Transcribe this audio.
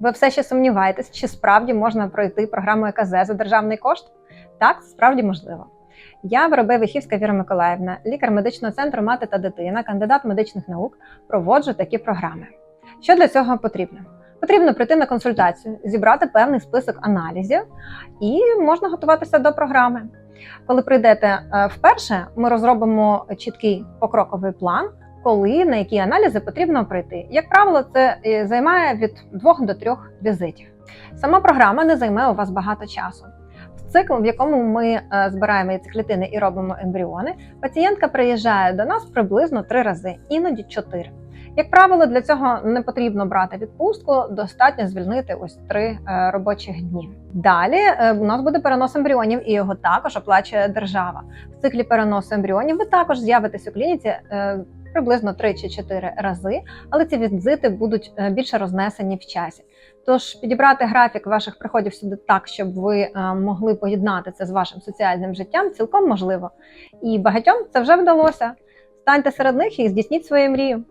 Ви все ще сумніваєтесь, чи справді можна пройти програму ЕКЗ за державний кошт? Так, справді можливо. Я Воробей Вихівська Віра Миколаївна, лікар медичного центру Мати та дитина, кандидат медичних наук, проводжу такі програми. Що для цього потрібно? Потрібно прийти на консультацію, зібрати певний список аналізів і можна готуватися до програми. Коли прийдете е, вперше, ми розробимо чіткий покроковий план, коли на які аналізи потрібно пройти. Як правило, це е, займає від двох до трьох візитів. Сама програма не займе у вас багато часу. В цикл, в якому ми е, збираємо яйцеклітини і робимо ембріони, пацієнтка приїжджає до нас приблизно три рази, іноді чотири. Як правило, для цього не потрібно брати відпустку, достатньо звільнити ось три е, робочих дні. Далі у нас буде перенос ембріонів, і його також оплачує держава. В циклі переносу ембріонів ви також з'явитесь у клініці приблизно 3 чи 4 рази, але ці візити будуть е, більше рознесені в часі. Тож підібрати графік ваших приходів сюди так, щоб ви е, могли поєднати це з вашим соціальним життям, цілком можливо. І багатьом це вже вдалося. Станьте серед них і здійсніть свою мрію.